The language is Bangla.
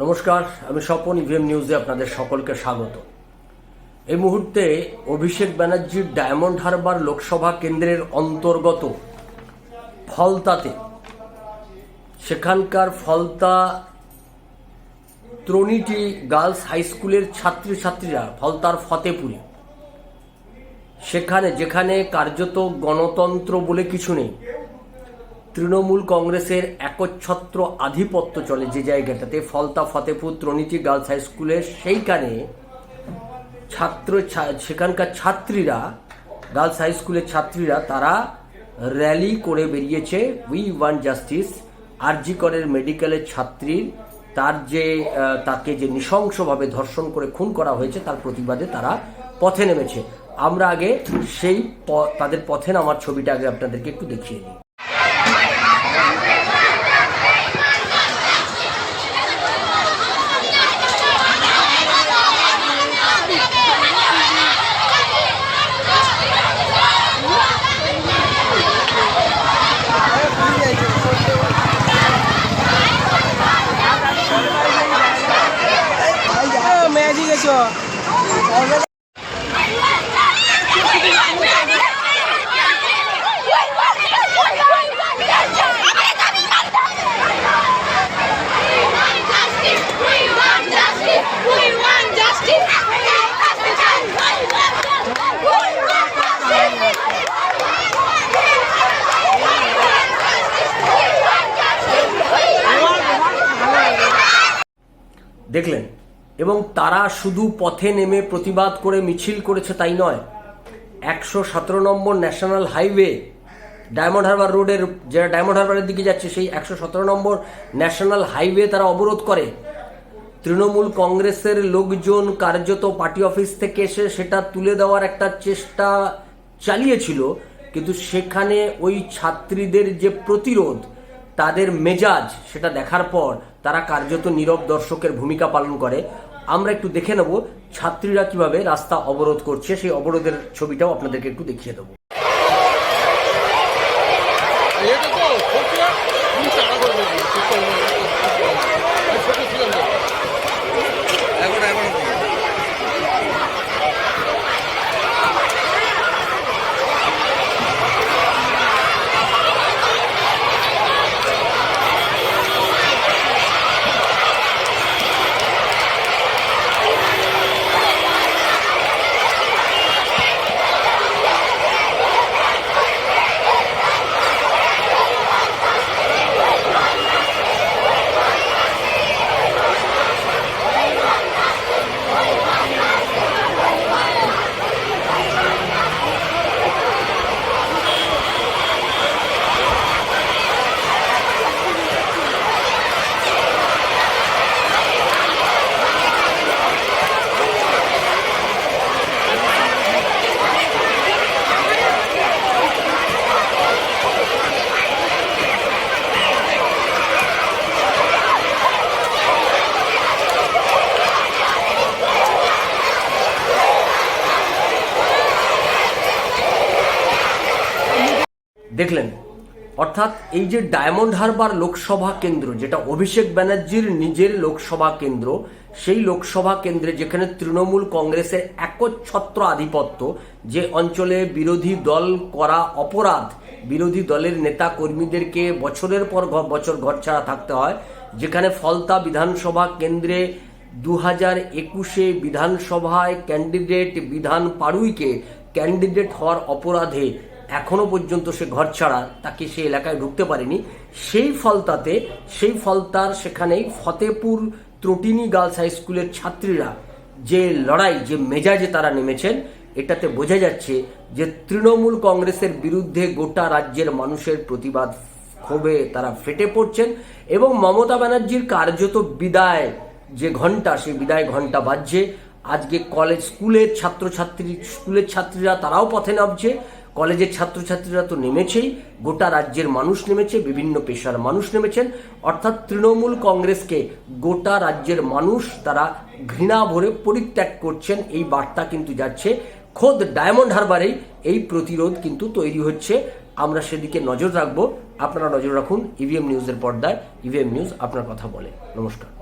নমস্কার, আমি স্বপন ইভিএম নিউজে আপনাদের সকলকে স্বাগত। এই মুহূর্তে অভিষেক ব্যানার্জির ডায়মন্ড হারবার লোকসভা কেন্দ্রের অন্তর্গত ফলতাতে, সেখানকার ফলতা ত্রণীটি গার্লস হাই স্কুলের ছাত্রছাত্রীরা ফলতার ফতেপুরে। সেখানে, যেখানে কার্যত গণতন্ত্র বলে কিছু নেই। তৃণমূল কংগ্রেসের একচ্ছত্র আধিপত্য চলে যে জায়গাটাতে ফলতা ফতেপুর ত্রণীটি গার্লস হাই স্কুলে সেইখানে ছাত্র সেখানকার ছাত্রীরা, গার্লস হাই স্কুলের ছাত্রীরা, তারা র্যালি করে বেরিয়েছে। উই ওয়ান জাস্টিস আরজি করের মেডিকেলের ছাত্রীর, তার যে তাকে যে নৃশংসভাবে ধর্ষণ করে খুন করা হয়েছে, তার প্রতিবাদে তারা পথে নেমেছে। আমরা আগে সেই তাদের পথে নামার ছবিটা আগে আপনাদেরকে একটু দেখিয়ে দিই। ম্যাজিক দেখলেন? এবং তারা শুধু পথে নেমে প্রতিবাদ করে মিছিল করেছে তাই নয়। একশো সতেরো নম্বর ন্যাশনাল হাইওয়ে ডায়মন্ড হারবার রোডের, যেটা ডায়মন্ড হারবারের দিকে যাচ্ছে, সেই একশো সতেরো নম্বর ন্যাশনাল হাইওয়ে তারা অবরোধ করে। তৃণমূল কংগ্রেসের লোকজন কার্যত পার্টি অফিস থেকে এসে সেটা তুলে দেওয়ার একটা চেষ্টা চালিয়েছিল, কিন্তু সেখানে ওই ছাত্রীদের যে প্রতিরোধ, তাদের মেজাজ সেটা দেখার পর তারা কার্যত নীরব দর্শকের ভূমিকা পালন করে। আমরা একটু দেখে নেব ছাত্রীরা কীভাবে রাস্তা অবরোধ করছে, সেই অবরোধের ছবিটাও আপনাদেরকে একটু দেখিয়ে দেবো। দেখলেন, অর্থাৎ এই যে ডায়মন্ড হারবার লোকসভা কেন্দ্র, যেটা অভিষেক ব্যানার্জির নিজের লোকসভা কেন্দ্র, সেই লোকসভা কেন্দ্রে যেখানে তৃণমূল কংগ্রেসের একচ্ছত্র আধিপত্য, যে অঞ্চলে বিরোধী দল করা অপরাধ, বিরোধী দলের নেতা কর্মীদেরকে বছরের পর বছর ঘর ছাড়া থাকতে হয়, যেখানে ফলতা বিধানসভা কেন্দ্রে দু হাজার একুশে বিধানসভায় ক্যান্ডিডেট বিধান পাড়ুইকে ক্যান্ডিডেট হওয়ার অপরাধে এখনও পর্যন্ত সে ঘর ছাড়া তাকে সে এলাকায় ঢুকতে পারেনি। সেই ফলতাতে, সেই ফলতার সেখানেই ফতেপুর ত্রটিনি গার্লস হাই স্কুলের ছাত্রীরা যে লড়াই, যে মেজাজে তারা নেমেছেন, এটাতে বোঝা যাচ্ছে যে তৃণমূল কংগ্রেসের বিরুদ্ধে গোটা রাজ্যের মানুষের প্রতিবাদ ক্ষোভে তারা ফেটে পড়ছেন এবং মমতা ব্যানার্জির কার্যত বিদায় যে ঘণ্টা সেই বিদায় ঘণ্টা বাজছে। আজকে কলেজ স্কুলের ছাত্রছাত্রী, স্কুলের ছাত্রীরা তারাও পথে নামছে। কলেজের ছাত্রছাত্রীরা তো নেমেছেই, গোটা রাজ্যের মানুষ নেমেছে, বিভিন্ন পেশার মানুষ নেমেছেন। অর্থাৎ তৃণমূল কংগ্রেসকে গোটা রাজ্যের মানুষ তারা ঘৃণা ভরে পরিত্যাগ করছেন, এই বার্তা কিন্তু যাচ্ছে। খোদ ডায়মন্ড হারবারেই এই প্রতিরোধ কিন্তু তৈরি হচ্ছে। আমরা সেদিকে নজর রাখব। আপনারা নজর রাখুন ইভিএম নিউজের পর্দায়। ইভিএম নিউজ আপনার কথা বলে। নমস্কার।